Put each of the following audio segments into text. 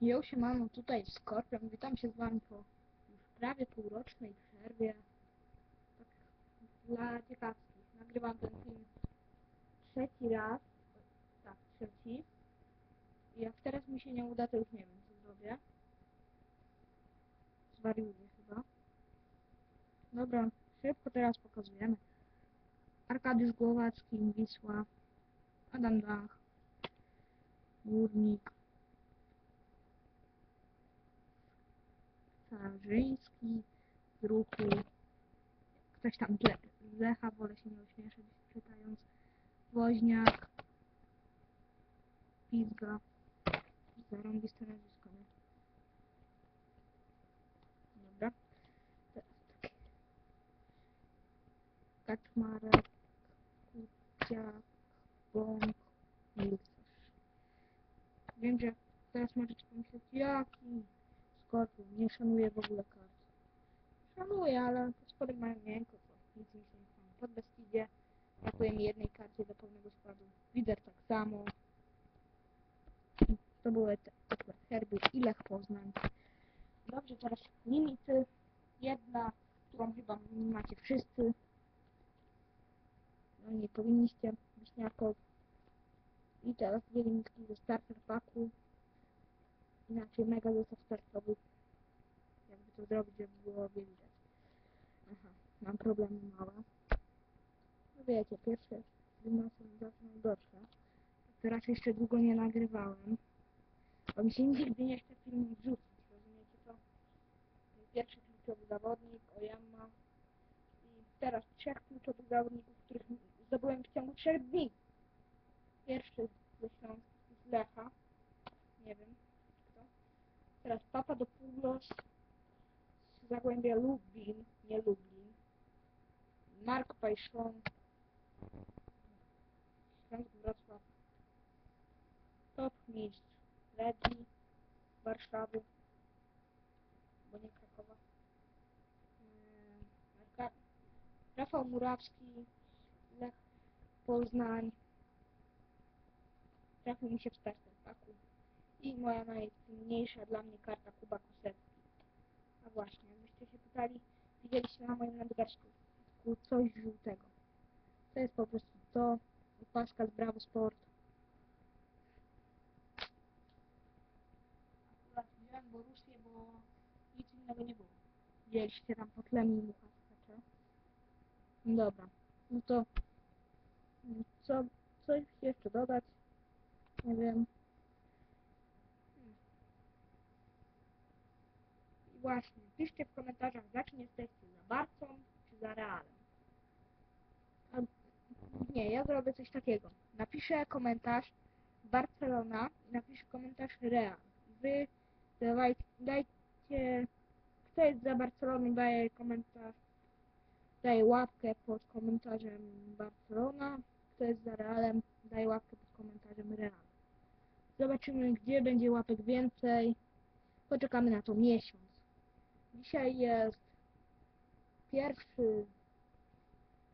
Jo, siemano, tutaj Skorpion. Witam się z wami po już prawie półrocznej przerwie. Tak dla ciekawskich. Nagrywam ten film trzeci raz. Tak, trzeci. Jak teraz mi się nie uda, to już nie wiem, co zrobię. Zwariuję chyba. Dobra, szybko teraz pokazujemy. Arkadiusz Głowacki, Wisła, Adam Dach, Górnik, Starzyński, z ruchu, ktoś tam Lecha, wolę się nie ośmieszać czytając, Woźniak, Pizga, zarąbiste nazwisko, nie? Dobra. Kaczmarek, Kuciak, Bąk, Milcerz. Wiem, że teraz możecie pomyśleć, jaki Skorpion, nie szanuję w ogóle kart. Szanuję, ale spory mają miękko, to nic mi się nie stanie. Pod Beskidzie brakuje mi jednej karty do pełnego składu. Lider tak samo. To były akurat Herby i Lech Poznań. Dobrze, teraz limity. Jedna, którą chyba macie wszyscy. No nie powinniście. Wiśniakow. I teraz dwie limitki ze starter packu. Inaczej mega zestaw startowy. Jakby to zrobić, żeby było widać. Aha, mam problemy małe. No wiecie, pierwsze filmy są zawsze najgorsze. Teraz jeszcze długo nie nagrywałem. Bo mi się nigdy nie chce film wrzucić, rozumiecie to? Pierwszy kluczowy zawodnik, Oyama. I teraz trzech kluczowych zawodników, których zdobyłem w ciągu trzech dni. Pierwszy ze z Lecha. Nie wiem kto. Teraz Papa z Zagłębia Lublin, nie Lublin. Mark Pajszon. Śląsk Wrocław. Top mistrz Legii Warszawy. Bo nie Krakowa. Rafał Murawski. Lech Poznań. Trafił mi się w starter paku. I moja najcenniejsza dla mnie karta Kuba Kusewski. Właśnie, jakbyście się pytali, widzieliście na moim nadgarstku coś żółtego. To jest po prostu to. Opaska z Bravo Sport. Akurat wziąłem Borussię, bo nic innego nie było. Widzieliście tam po tle mi mucha Dobra, no to co, coś jeszcze dodać? Nie wiem. Hmm. I właśnie, piszcie w komentarzach, za czym jesteście, za Barcą czy za Realem. A, nie, ja zrobię coś takiego. Napiszę komentarz Barcelona i napiszę komentarz Real. Wy dawaj, dajcie, kto jest za Barceloną, daje komentarz, daje łapkę pod komentarzem Barcelona, kto jest za Realem, daje łapkę pod komentarzem Real. Zobaczymy, gdzie będzie łapek więcej. Poczekamy na to miesiąc. Dzisiaj jest pierwszy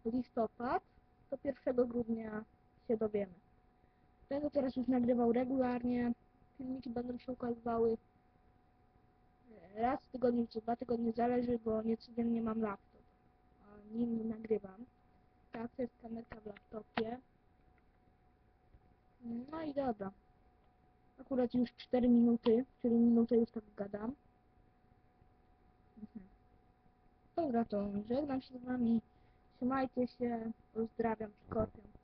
listopad, to 1 grudnia się dowiemy. Będę teraz już nagrywał regularnie. Filmiki będą się ukazywały raz w tygodniu czy dwa tygodnie, zależy, bo nie codziennie mam laptop. A nim nagrywam. Tak, to jest kamerka w laptopie. No i dobra. Akurat już 4 minuty, czyli minutę już tak gadam. Mhm. Dobra, to żegnam się z wami. Trzymajcie się. Pozdrawiam, Skorpion.